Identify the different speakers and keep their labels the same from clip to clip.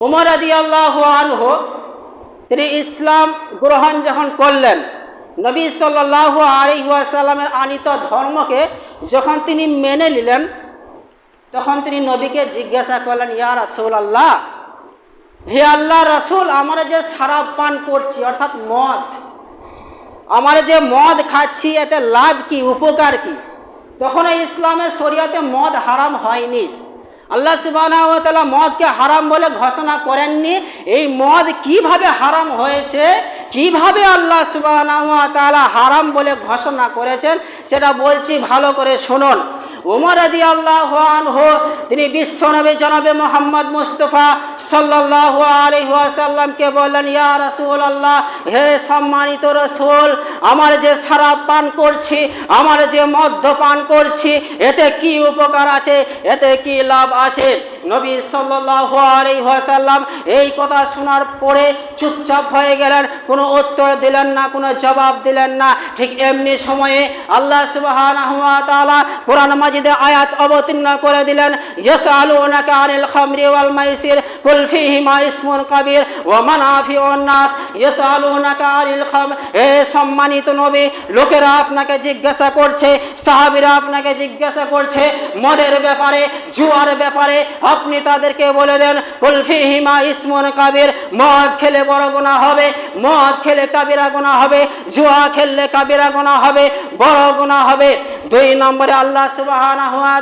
Speaker 1: উমর আদি আল্লাহ আনহ, তিনি ইসলাম গ্রহণ যখন করলেন, নবী সাল্লাহ আলিহাসাল্লামের আনিত ধর্মকে যখন তিনি মেনে নিলেন, তখন তিনি নবীকে জিজ্ঞাসা করলেন, ইয়া রাসুল আল্লাহ হে আল্লাহ রাসুল, আমরা যে সারাপ পান করছি, অর্থাৎ মদ, আমার যে মদ খাচ্ছি, এতে লাভ কি, উপকার কি? তখন ইসলামের শরীয়তে মদ হারাম হয়নি। আল্লাহ সুবাহ মদকে হারাম বলে ঘোষণা করেননি। এই মদ কীভাবে হারাম হয়েছে? কীভাবে আল্লাহ সুবাহ হারাম বলে ঘোষণা করেছেন সেটা বলছি ভালো করে শুনুন। উমর আদি আল্লাহ তিনি বিশ্বনবী জনবে মোহাম্মদ মুস্তফা সাল্লাহ আলহাসাল্লামকে বললেন, ইয়া রসুল আল্লাহ হে সম্মানিত রসুল, আমার যে সারাপ পান করছি, আমার যে মদ্য পান করছি, এতে কি উপকার আছে, এতে কি লাভ আছে? নবী সাল্লাসাল্লাম এই কথা শোনার পরে চুপচাপ হয়ে গেলেন, কোনো উত্তর দিলেন না, কোনো জবাব দিলেন না। ঠিক এমনি সময়ে আল্লাহ সুবাহ কোরআন মাজিদে আয়াত অবতীর্ণ করে দিলেন ইয়েস আলু ওনাকে আনিল খামরি ওয়াল মাইসির কুলফি হিমা ইসমুন কাবির। এ সম্মানিত নবী, লোকেরা আপনাকে জিজ্ঞাসা করছে, সাহাবিরা আপনাকে জিজ্ঞাসা করছে, মদের ব্যাপারে, জুয়ার ব্যাপারে, আপনি তাদেরকে বলে দেন কুলফি হিমা ইসমুন কাবির মদ খেলে বড় গোনা হবে, মদ খেলে কাবিরা গোনা হবে, জুয়া খেললে কাবিরা গোনা হবে, বড় গোনা হবে। দুই নম্বরে আল্লাহ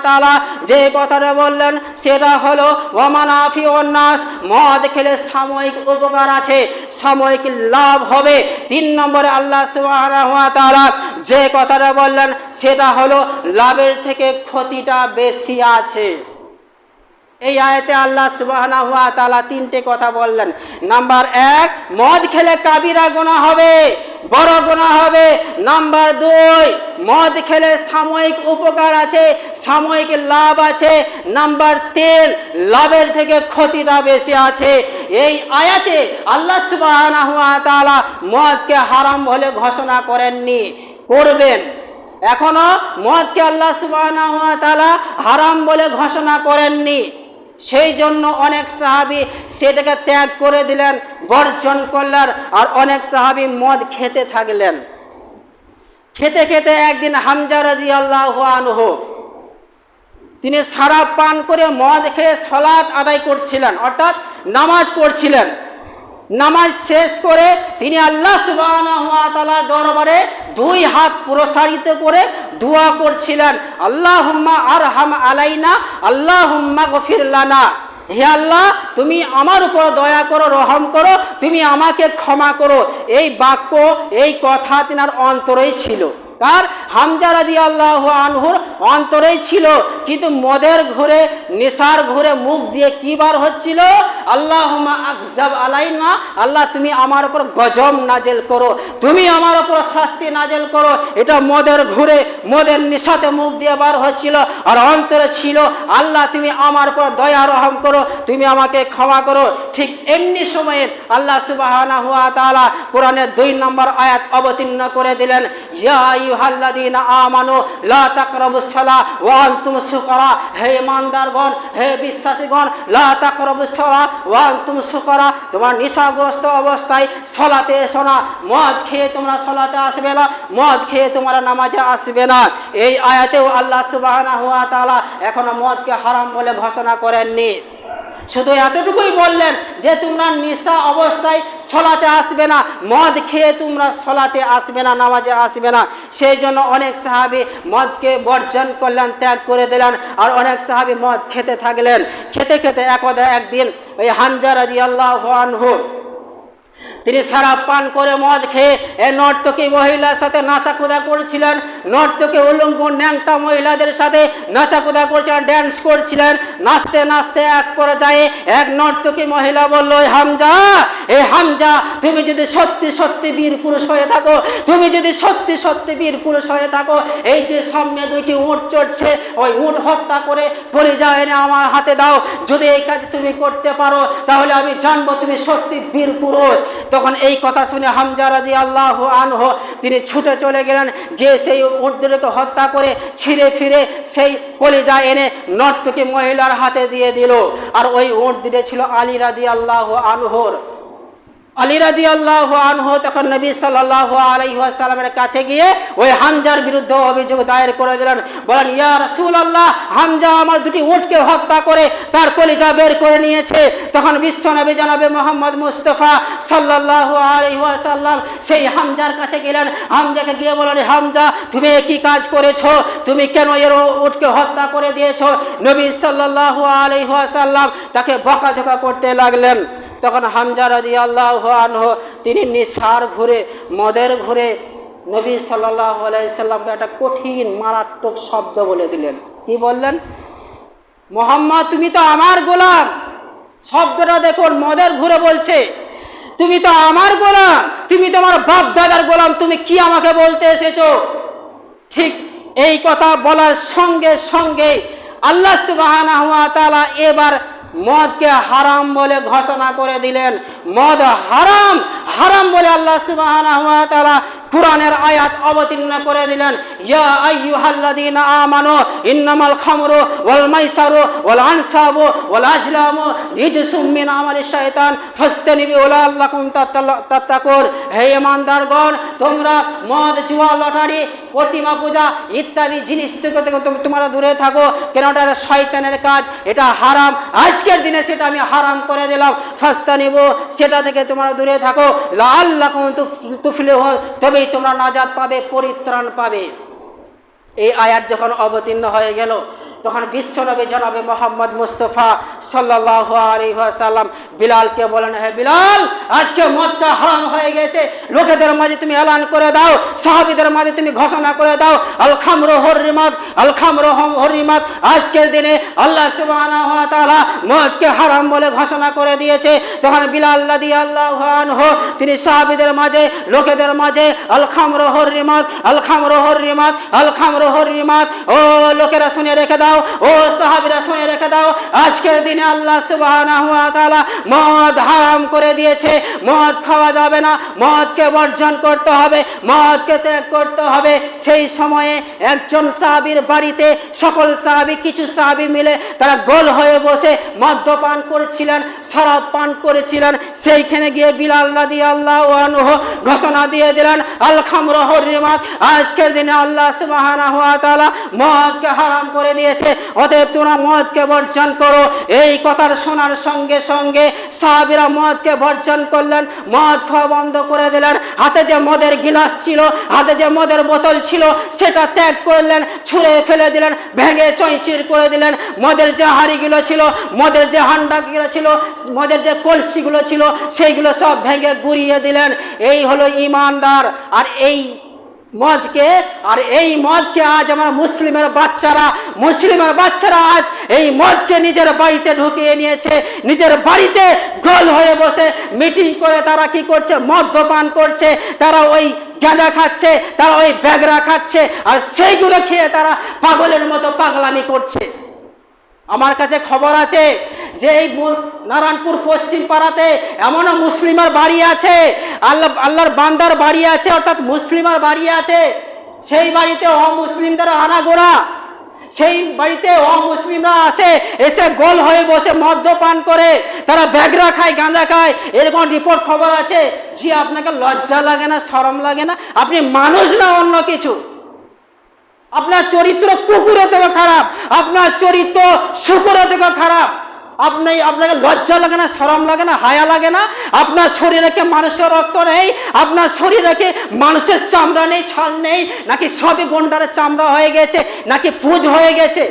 Speaker 1: তাআলা যে কথাটা বললেন, সেটা হলো ওয়ামানাফি নাস মদ খেলে সাময়িক উপকার আছে, সাময়িক লাভ হবে। তিন নম্বরে আল্লাহ তাআলা যে কথাটা বললেন, সেটা হলো, লাভের থেকে ক্ষতিটা বেশি আছে। এই আয়তে আল্লাহ সুবাহানা তালা তিনটে কথা বললেন। নাম্বার এক, মদ খেলে কাবিরা গোনা হবে। বড় গোনা হবে। নাম্বার দুই, মদ খেলে সাময়িক উপকার আছে, সাময়িক লাভ আছে। নাম্বার তিন, লাভের থেকে ক্ষতিটা বেশি আছে। এই আয়াতে আল্লাহ তালা মদকে হারাম বলে ঘোষণা করেননি, করবেন। এখনও মদকে আল্লাহ সুবাহ হারাম বলে ঘোষণা করেননি। সেই জন্য অনেক সাহাবি সেটাকে ত্যাগ করে দিলেন, বর্জন করলেন আর অনেক সাহাবি মদ খেতে থাকলেন। খেতে খেতে একদিন হামজা রাজি আল্লাহ আনহ, তিনি সারা পান করে মদ খেয়ে সলাৎ আদায় করছিলেন, অর্থাৎ নামাজ পড়ছিলেন। নামাজ শেষ করে তিনি আল্লাহ সুবাহর দরবারে দুই হাত প্রসারিত করে দোয়া করছিলেন আল্লাহ হুম্মা আর হাম আলাইনা আল্লাহ হুম্মা গফির লানা। হে আল্লাহ, তুমি আমার উপর দয়া করো, রহম করো, তুমি আমাকে ক্ষমা করো। এই বাক্য, এই কথা তিনার অন্তরেই ছিল। কার? হামজারাদি আল্লাহ আনহুর অন্তরেই ছিল। কিন্তু মদের ঘুরে, নেশার ঘুরে মুখ দিয়ে কি বার হচ্ছিল? আল্লাহ আকজাব আলাইনা। আল্লাহ, তুমি আমার উপর গজম নাজেল করো। তুমি আমার উপর শাস্তি নাজেল করো। এটা মদের ঘুরে, মদের নেশাতে মুখ দিয়ে বার হচ্ছিল। আর অন্তরে ছিল, আল্লাহ, তুমি আমার উপর দয়া রহম করো। তুমি আমাকে ক্ষমা করো। ঠিক এমনি সময়ে আল্লাহ সুবাহ কোরআনের দুই নম্বর আয়াত অবতীর্ণ করে দিলেন। ইয়া আইয়ুহাল্লাযীনা লা হে হে লা নিশাগ্রস্ত অবস্থায় সলাতে এসো না। মদ খেয়ে তোমরা সলাতে আসবে না। মদ খেয়ে তোমরা নামাজে আসবে না। এই আয়াতেও আল্লাহ তাআলা এখনও মদকে হারাম বলে ঘোষণা করেননি। শুধু এতটুকুই বললেন যে তোমরা নিশা অবস্থায় সলাতে আসবে না, মদ খেয়ে তোমরা সলাতে আসবে না, নামাজে আসবে না। সেই জন্য অনেক সাহাবি মদকে বর্জন করলেন, ত্যাগ করে দিলেন আর অনেক সাহাবি মদ খেতে থাকলেন। খেতে খেতে একদা একদিন ওই হানজার রাজি আল্লাহ আনহু তিনি সারা পান করে মদ খেয়ে এ নর্তকী মহিলার সাথে নাচাকুদা করছিলেন। নর্তকী উলঙ্গ ন্যাংটা মহিলাদের সাথে নাচাকুদা করছিলেন ড্যান্স করছিলেন। নাচতে নাচতে এক পর্যায়ে এক নর্তকী মহিলা বলল, "এই হামজা এ হামজা, তুমি যদি সত্যি সত্যি বীর পুরুষ হয়ে থাকো, তুমি যদি সত্যি সত্যি বীর পুরুষ হয়ে থাকো, এই যে সামনে দুইটি উঁট চড়ছে, ওই উঁট হত্যা করে পরিচয় এনে আমার হাতে দাও। যদি এই কাজ তুমি করতে পারো, তাহলে আমি জানব তুমি সত্যি বীর পুরুষ। তখন এই কথা শুনে হামজা রাজি আল্লাহ আনহ, তিনি ছুটে চলে গেলেন। গিয়ে সেই উর্দুকে হত্যা করে ছিঁড়ে ফিরে সেই কলিজা এনে নর্তকী মহিলার হাতে দিয়ে দিল। আর ওই উর্দুটে ছিল আলী রাজি আল্লাহ আনহর। আলী রাজি আল্লাহ আনহ তখন নবী সাল্লাহ আলাইসাল্লামের কাছে গিয়ে ওই হামজার বিরুদ্ধে অভিযোগ দায়ের করে দিলেন। বলেন, ইয়া রসুল আল্লাহ হামজা আমার দুটি উটকে হত্যা করে তার কলিজা বের করে নিয়েছে। তখন বিশ্ব নবী জানাবে মোহাম্মদ মুস্তফা সাল্লাহ আলাইসাল্লাম সেই হামজার কাছে গেলেন। হামজাকে গিয়ে বলেন, হামজা, তুমি কি কাজ করেছ? তুমি কেন এর উটকে হত্যা করে দিয়েছ? নবী সাল্লাহ আলাইসাল্লাম তাকে বকাঝোকা করতে লাগলেন। তখন হামজা রাজি আল্লাহ আনহ, তিনি নিসার ঘুরে, মদের ঘুরে নবী সাল্লাহ আলাইসাল্লামকে একটা কঠিন, মারাত্মক শব্দ বলে দিলেন। কি বললেন? মোহাম্মদ, তুমি তো আমার গোলাম। শব্দটা দেখুন, মদের ঘুরে বলছে, তুমি তো আমার গোলাম। তুমি তোমার বাপ দাদার গোলাম। তুমি কি আমাকে বলতে এসেছ? ঠিক এই কথা বলার সঙ্গে সঙ্গে আল্লাহ সুবাহ এবার মদকে হারাম বলে ঘোষণা করে দিলেন। মদ হারাম হারাম বলে আল্লাহ সুবাহ কোরআনের আয়াত অবতীর্ণ করে দিলেন। ইয়া আইয়ুহাল্লাযীনা আমানু ইন্নামাল খামরু ওয়াল মাইসারু ওয়াল আনসাবু ওয়াল আজলামু রিজসুম মিন আমালিশ শাইতান ফাস্তানিবু লাআল্লাকুম তাত্তাকুন। হে ঈমানদারগণ তোমরা মদ, জুয়া, লটারি, প্রতিমা পূজা ইত্যাদি জিনিস থেকে তোমরা দূরে থাকো। কেন? এটা শয়তানের কাজ, এটা হারাম। আজকের দিনে সেটা আমি হারাম করে দিলাম। ফাস্তা নিব সেটা থেকে তোমরা দূরে থাকো। লাল আল্লাহ তুফলে তবেই তোমরা নাজাদ পাবে, পরিত্রাণ পাবে। এই আয়াত যখন অবতীর্ণ হয়ে গেল, তখন বিশ্বনবী জনাবে মোহাম্মদ মুস্তফা আলিহাসাল্লাম বিলালকে বলেন হ্যাঁ বিলাল, আজকে মদটা হারাম হয়ে গেছে। লোকেদের মাঝে তুমি এলান করে দাও, সাহাবিদের মাঝে তুমি ঘোষণা করে দাও আল খামর হরিমাত আল খামর হরিমাত, আজকের দিনে আল্লাহ সুবাহ মদকে হারাম বলে ঘোষণা করে দিয়েছে। তখন বিলাল লাদি আল্লাহ তিনি সাহাবিদের মাঝে, লোকেদের মাঝে আলখাম খামর হরিমাত আল খামর হরিমাত আল খামর হরিমাত ও লোকেরা শুনে রেখে দাও। ও সাহাবিরা শুনে রেখে দাও। আজকের দিনে আল্লাহ তাআলা মদ হারাম করে দিয়েছে। মদ খাওয়া যাবে না। মদকে বর্জন করতে হবে। মদকে ত্যাগ করতে হবে। সেই সময়ে একজন সাহাবীর বাড়িতে সকল সাহাবী, কিছু সাহাবী মিলে তারা গোল হয়ে বসে মদ্যপান করেছিলেন, শরাব পান করেছিলেন। সেইখানে গিয়ে বিলাল রাদিয়াল্লাহু আনহু ঘোষণা দিয়ে দিলেন, আল খামর হরিমাত আজকের দিনে আল্লাহ মদকে হারাম করে দিয়েছে। অতএব তোমরা মদকে বর্জন করো। এই কথার শোনার সঙ্গে সঙ্গে সাহাবিরা মদকে বর্জন করলেন। মদ খাওয়া বন্ধ করে দিলেন। হাতে যে মদের গিলাস ছিল, হাতে যে মদের বোতল ছিল, সেটা ত্যাগ করলেন, ছুঁড়ে ফেলে দিলেন, ভেঙে চৈচির করে দিলেন। মদের যে হাড়িগুলো ছিল, মদের যে হান্ডাগুলো ছিল, মদের যে কলসিগুলো ছিল, সেইগুলো সব ভেঙে গুড়িয়ে দিলেন। এই হলো ইমানদার। আর এই মদকে। আর এই মদকে আজ আমার মুসলিমের বাচ্চারা মুসলিমের বাচ্চারা আজ এই মদকে নিজের বাড়িতে ঢুকিয়ে নিয়েছে। নিজের বাড়িতে গোল হয়ে বসে মিটিং করে তারা কি করছে? মদ্যপান করছে। তারা ওই গাঁজা খাচ্ছে, তারা ওই ব্যাগরা খাচ্ছে, আর সেইগুলো খেয়ে তারা পাগলের মতো পাগলামি করছে। আমার কাছে খবর আছে যে এই নারায়ণপুর পশ্চিম পাড়াতে এমনও মুসলিমার বাড়ি আছে, আল্লাহ আল্লাহর বান্দার বাড়ি আছে, অর্থাৎ মুসলিমার বাড়ি আছে। সেই বাড়িতে অমুসলিমদের আনাগোড়া সেই বাড়িতে অমুসলিমরা আসে, এসে গোল হয়ে বসে মদ্যপান করে। তারা ব্যাগরা খায়, গাঁজা খায়। এরকম রিপোর্ট খবর আছে। জি, আপনাকে লজ্জা লাগে না সরম লাগে না? আপনি মানুষ না অন্য কিছু? আপনার চরিত্র কুকুরের থেকে খারাপ। আপনার চরিত্র শুকুরের থেকে খারাপ। আপনি আপনাকে লজ্জা লাগে না সরম লাগে না, হায়া লাগে না? আপনার শরীরে কি মানুষের রক্ত নেই? আপনার শরীরে কি মানুষের চামড়া নেই, ছাল নেই? নাকি সবই গন্ডারের চামড়া হয়ে গেছে? নাকি পুজ হয়ে গেছে?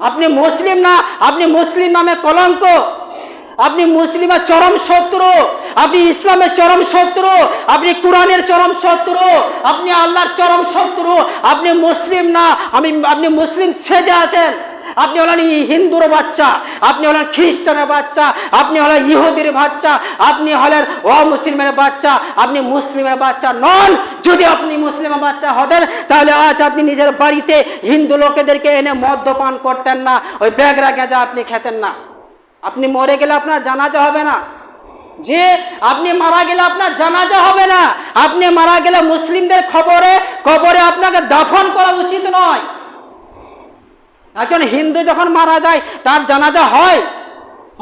Speaker 1: আপনি মুসলিম না, আপনি মুসলিম নামে কলঙ্ক। আপনি মুসলিমের চরম শত্রু। আপনি ইসলামের চরম শত্রু। আপনি কোরআনের চরম শত্রু। আপনি আল্লাহর চরম শত্রু। আপনি মুসলিম না, আমি আপনি মুসলিম সেজে আছেন। আপনি হলেন হিন্দুর বাচ্চা, আপনি হলেন খ্রিস্টানের বাচ্চা, আপনি হলেন ইহুদির বাচ্চা, আপনি হলেন অমুসলিমের বাচ্চা, আপনি মুসলিমের বাচ্চা নন। যদি আপনি মুসলিমের বাচ্চা হতেন, তাহলে আজ আপনি নিজের বাড়িতে হিন্দু লোকেদেরকে এনে মদ্যপান করতেন না, ওই ব্যাগরা গেঁজা আপনি খেতেন না। আপনি মরে গেলে আপনার জানাজা হবে না। যে আপনি মারা গেলে আপনার জানাজা হবে না। আপনি মারা গেলে মুসলিমদের খবরে, কবরে আপনাকে দাফন করা উচিত নয়। একজন হিন্দু যখন মারা যায়, তার জানাজা হয়।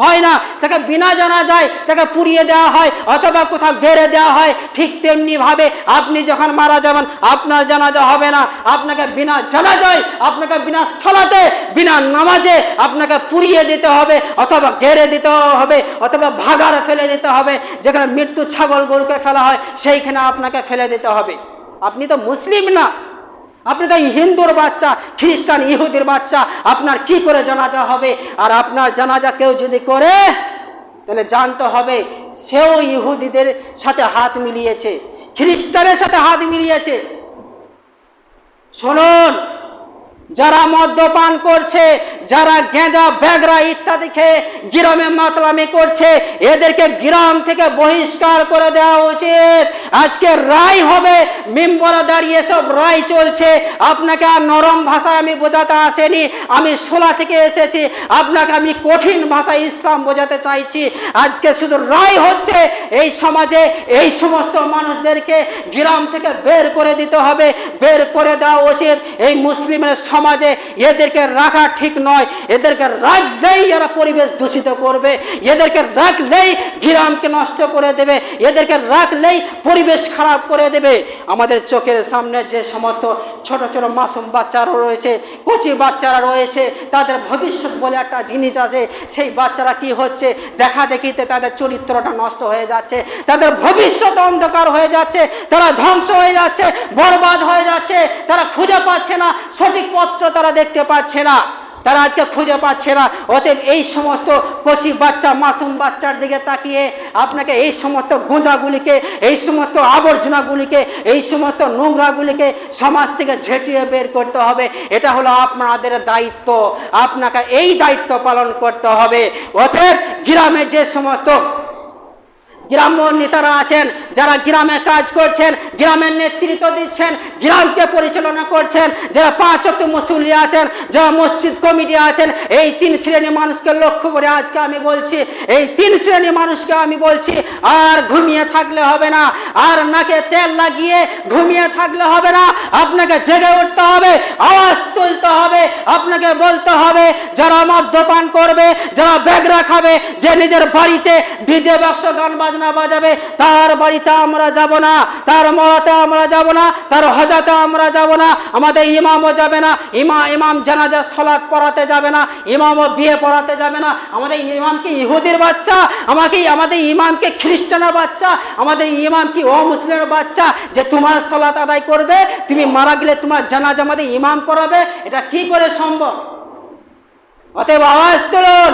Speaker 1: হয় না, তাকে বিনা জানা যায় তাকে পুড়িয়ে দেওয়া হয় অথবা কোথাও গেড়ে দেওয়া হয়, ঠিক তেমনি ভাবে আপনি যখন মারা যাবেন, আপনার জানাজা হবে না। আপনাকে বিনা জানা যায় আপনাকে বিনা স্থলাতে বিনা নামাজে আপনাকে পুড়িয়ে দিতে হবে অথবা গেড়ে দিতে হবে অথবা ভাগারে ফেলে দিতে হবে। যেখানে মৃত্যু ছাগল গরুকে ফেলা হয়, সেইখানে আপনাকে ফেলে দিতে হবে। আপনি তো মুসলিম না। আপনি তাই হিন্দুর বাচ্চা, খ্রিস্টান, ইহুদির বাচ্চা, আপনার কি করে জানাজা হবে? আর আপনার জানাজা কেউ যদি করে, তাহলে জানতে হবে সেও ইহুদিদের সাথে হাত মিলিয়েছে, খ্রিস্টানের সাথে হাত মিলিয়েছে। শুনুন! যারা মদ্যপান করছে, যারা গেঁজা ব্যাগরা ইত্যাদি খেয়ে গ্রামে মাতলামি করছে, এদেরকে গ্রাম থেকে বহিষ্কার করে দেওয়া উচিত। আজকে রায় হবে, মেম্বরা দাঁড়িয়ে সব রায় চলছে। আপনাকে আর নরম ভাষায় আমি বোঝাতে আসেনি। আমি সোলা থেকে এসেছি। আপনাকে আমি কঠিন ভাষায় ইসলাম বোঝাতে চাইছি। আজকে শুধু রায় হচ্ছে, এই সমাজে এই সমস্ত মানুষদেরকে গ্রাম থেকে বের করে দিতে হবে। বের করে দেওয়া উচিত। এই মুসলিমের সমাজে এদেরকে রাখা ঠিক নয়। এদেরকে রাখলেই এরা পরিবেশ দূষিত করবে। এদেরকে রাখলেই গ্রামকে নষ্ট করে দেবে। এদেরকে রাখলেই পরিবেশ খারাপ করে দেবে। আমাদের চোখের সামনে যে সমস্ত ছোট ছোট মাসুম বাচ্চারা রয়েছে, কচি বাচ্চারা রয়েছে, তাদের ভবিষ্যৎ বলে একটা জিনিস আছে। সেই বাচ্চারা কি হচ্ছে? দেখা দেখিতে তাদের চরিত্রটা নষ্ট হয়ে যাচ্ছে। তাদের ভবিষ্যৎ অন্ধকার হয়ে যাচ্ছে। তারা ধ্বংস হয়ে যাচ্ছে, বরবাদ হয়ে যাচ্ছে। তারা খুঁজে পাচ্ছে না সঠিক পত্র তারা দেখতে পাচ্ছে না, তারা আজকে খুঁজে পাচ্ছে না। অতএব এই সমস্ত কচি বাচ্চা, মাসুম বাচ্চার দিকে তাকিয়ে আপনাকে এই সমস্ত গোঁজাগুলিকে, এই সমস্ত আবর্জনাগুলিকে, এই সমস্ত নোংরাগুলিকে সমাজ থেকে ঝেঁটিয়ে বের করতে হবে। এটা হলো আপনাদের দায়িত্ব। আপনাকে এই দায়িত্ব পালন করতে হবে। অতএব গ্রামে যে সমস্ত গ্রাম্য নেতারা আছেন যারা গ্রামে কাজ করছেন, গ্রামের নেতৃত্ব দিচ্ছেন, গ্রামকে পরিচালনা করছেন, যারা পাঁচ অক্ট মুসল্লি আছেন, যারা মসজিদ কমিটি আছেন, এই তিন শ্রেণি মানুষকে লক্ষ্য করে আজকে আমি বলছি, এই তিন শ্রেণি মানুষকে আমি বলছি, আর ঘুমিয়ে থাকলে হবে না, আর নাকে তেল লাগিয়ে ঘুমিয়ে থাকলে হবে না, আপনাকে জেগে উঠতে হবে, আওয়াজ তুলতে হবে, আপনাকে বলতে হবে, যারা মদ্যপান করবে, যারা ব্যাগরা খাবে যে নিজের বাড়িতে ডিজে বাক্স, গান বাজনা বাজাবে, তার বাড়িতে আমরা যাব না, তার মরাতে আমরা যাব না, তার হজাতে আমরা যাব না, আমাদের ইমামও যাবে না, ইমা, ইমাম জানাজা সলাৎ পড়াতে যাবে না, ইমামও বিয়ে পড়াতে যাবে না, আমাদের ইমামকে ইহুদির বাচ্চা? আমাকে, আমাদের ইমামকে খ্রিস্টানের বাচ্চা? আমাদের ইমাম কি ও মুসলিমের বাচ্চা? যে তোমার সলাৎ আদায় করবে, তুমি মারা গেলে তোমার জানাজা আমাদের ইমাম পড়াবে, এটা কি করে সম্ভব? অতএব আওয়াজ তুলুন।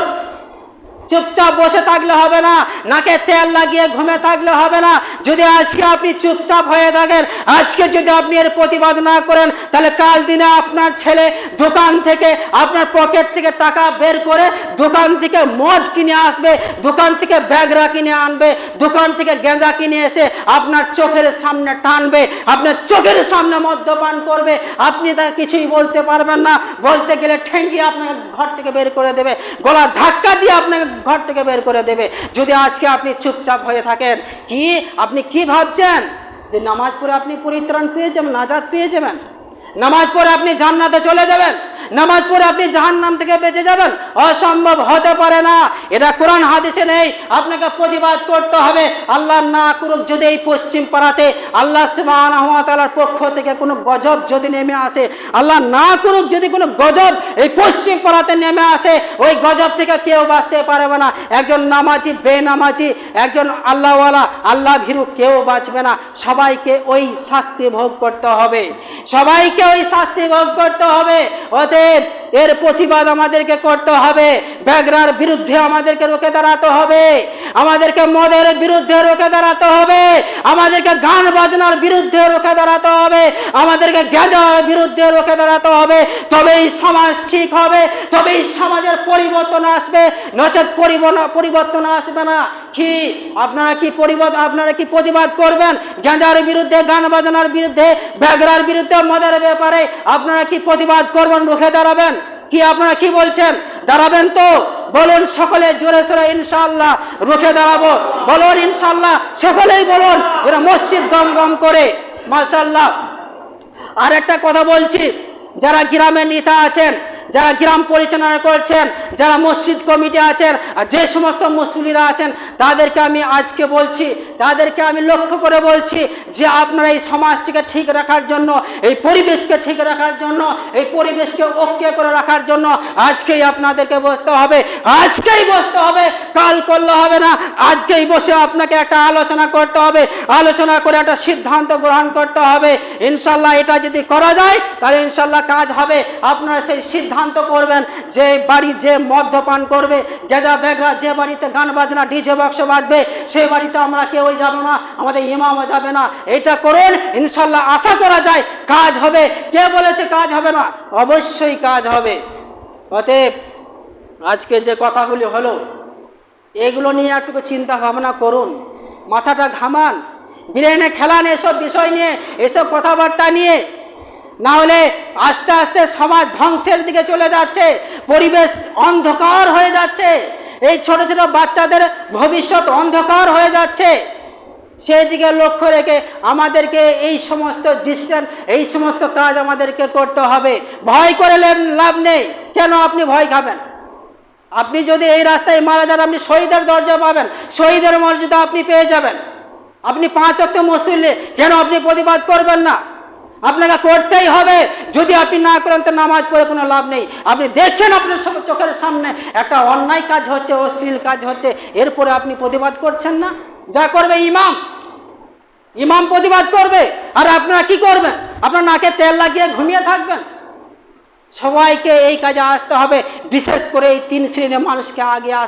Speaker 1: চুপচাপ বসে থাকলে হবে না, নাকে তেল লাগিয়ে ঘুমে থাকলে হবে না। যদি আজকে আপনি চুপচাপ হয়ে থাকেন, আজকে যদি আপনি এর প্রতিবাদ না করেন, তাহলে কাল দিনে আপনার ছেলে দোকান থেকে, আপনার পকেট থেকে টাকা বের করে দোকান থেকে মদ কিনে আসবে, দোকান থেকে ব্যাগরা কিনে আনবে, দোকান থেকে গেঁজা কিনে এসে আপনার চোখের সামনে টানবে, আপনার চোখের সামনে মদ্যপান করবে। আপনি তা কিছুই বলতে পারবেন না। বলতে গেলে ঠেঙ্গি আপনাকে ঘর থেকে বের করে দেবে গলা ধাক্কা দিয়ে আপনাকে ঘর থেকে বের করে দেবে। যদি আজকে আপনি চুপচাপ হয়ে থাকেন, কি আপনি কি ভাবছেন? যে নামাজ পড়ে আপনি পরিত্রাণ পেয়ে যাবেন নাজাদ পেয়ে যাবেন? নামাজ পড়ে আপনি জান্নাতে চলে যাবেন। নামাজ পড়ে আপনি জাহান্নাম থেকে বেঁচে যাবেন। অসম্ভব হতে পারে না। এটা কোরআন হাদিসে নেই। আপনাকে প্রতিবাদ করতে হবে। আল্লাহ না করুক যদি এই পশ্চিম পাড়াতে আল্লাহ সুবাহর পক্ষ থেকে কোনো গজব যদি নেমে আসে আল্লাহ না করুক যদি কোনো গজব এই পশ্চিম পাড়াতে নেমে আসে, ওই গজব থেকে কেউ বাঁচতে পারবে না। একজন নামাজি, বেনামাজি, একজন আল্লাহওয়ালা, আল্লাহ ভীরু কেউ বাঁচবে না। সবাইকে ওই শাস্তি ভোগ করতে হবে। সবাইকে ওই শাস্তি ভোগ করতে হবে। অতএব এর প্রতিবাদ আমাদেরকে করতে হবে। ব্যাগরার বিরুদ্ধে আমাদেরকে রুখে দাঁড়াতে হবে। আমাদেরকে মদের বিরুদ্ধে রুখে দাঁড়াতে হবে। আমাদেরকে গান বাজনার বিরুদ্ধে রুখে দাঁড়াতে হবে। আমাদেরকে গেঁজার বিরুদ্ধে রুখে দাঁড়াতে হবে। তবেই সমাজ ঠিক হবে, তবেই সমাজের পরিবর্তন আসবে। নচেত পরিবর্তন- আসবে না। কি? আপনারা কি পরিবর্তন আপনারা কি প্রতিবাদ করবেন? গেঁজার বিরুদ্ধে, গান বাজনার বিরুদ্ধে, ব্যাগরার বিরুদ্ধে, মদের ব্যাপারে আপনারা কি প্রতিবাদ করবেন? রুখে দাঁড়াবেন? কি আপনারা কি বলছেন? দাঁড়াবেন তো। বলুন, সকলে জোরে সোরে ইনশাল্লাহ রুখে দাঁড়াবো। বলুন ইনশাল্লাহ সকলেই বলুন এরা মসজিদ গম গম করে। মাশাল্লাহ আর একটা কথা বলছি, যারা গ্রামের নেতা আছেন যারা গ্রাম পরিচালনা করছেন, যারা মসজিদ কমিটি আছেন, আর যে সমস্ত মুসলিরা আছেন, তাদেরকে আমি আজকে বলছি, তাদেরকে আমি লক্ষ্য করে বলছি যে আপনারা এই সমাজটিকে ঠিক রাখার জন্য, এই পরিবেশকে ঠিক রাখার জন্য, এই পরিবেশকে ওকে করে রাখার জন্য আজকেই আপনাদেরকে বসতে হবে। আজকেই বসতে হবে, কাল করলে হবে না, আজকেই বসে আপনাকে একটা আলোচনা করতে হবে, আলোচনা করে একটা সিদ্ধান্ত গ্রহণ করতে হবে। ইনশাল্লাহ এটা যদি করা যায়, তাহলে ইনশাল্লাহ কাজ হবে। আপনারা সেই সিদ্ধান্ত করবেন, যে বাড়ি যে মদ্যপান করবে, গেজা বেগরা যে বাড়িতে গান বাজনা, ডিজে বক্স বাজবে সেই বাড়িতে আমরা কেউই যাব না, আমাদের ইমামও যাবে না। এটা করুন, ইনশাল্লাহ আশা করা যায় কাজ হবে। কে বলেছে কাজ হবে না? অবশ্যই কাজ হবে। অতএব আজকে যে কথাগুলি হলো, এগুলো নিয়ে একটু চিন্তা ভাবনা করুন। মাথাটা ঘামান, ব্রেনে খেলান এসব বিষয় নিয়ে, এসব কথাবার্তা নিয়ে। না হলে আস্তে আস্তে সমাজ ধ্বংসের দিকে চলে যাচ্ছে, পরিবেশ অন্ধকার হয়ে যাচ্ছে, এই ছোট ছোট বাচ্চাদের ভবিষ্যৎ অন্ধকার হয়ে যাচ্ছে। সেই দিকে লক্ষ্য রেখে আমাদেরকে এই সমস্ত ডিসিশন এই সমস্ত কাজ আমাদেরকে করতে হবে। ভয় করে লাভ নেই। কেন আপনি ভয় খাবেন? আপনি যদি এই রাস্তায় মারা যান, আপনি শহীদের দরজা পাবেন। শহীদের মর্যাদা আপনি পেয়ে যাবেন। আপনি পাঁচ অক্ট মসুলে কেন আপনি প্রতিবাদ করবেন না? আপনাকে করতেই হবে। যদি আপনি না করেন, তো নামাজ পড়ে কোনো লাভ নেই। আপনি দেখছেন আপনার সব চোখের সামনে একটা অন্যায় কাজ হচ্ছে, অশ্লীল কাজ হচ্ছে, এরপরে আপনি প্রতিবাদ করছেন না? যা করবে ইমাম। ইমাম প্রতিবাদ করবে। আর আপনারা কি করবেন? আপনার নাকে তেল লাগিয়ে ঘুমিয়ে থাকবেন। সবাইকে এই কাজে আসতে হবে। বিশেষ করে এই তিন শ্রেণির মানুষকে আগে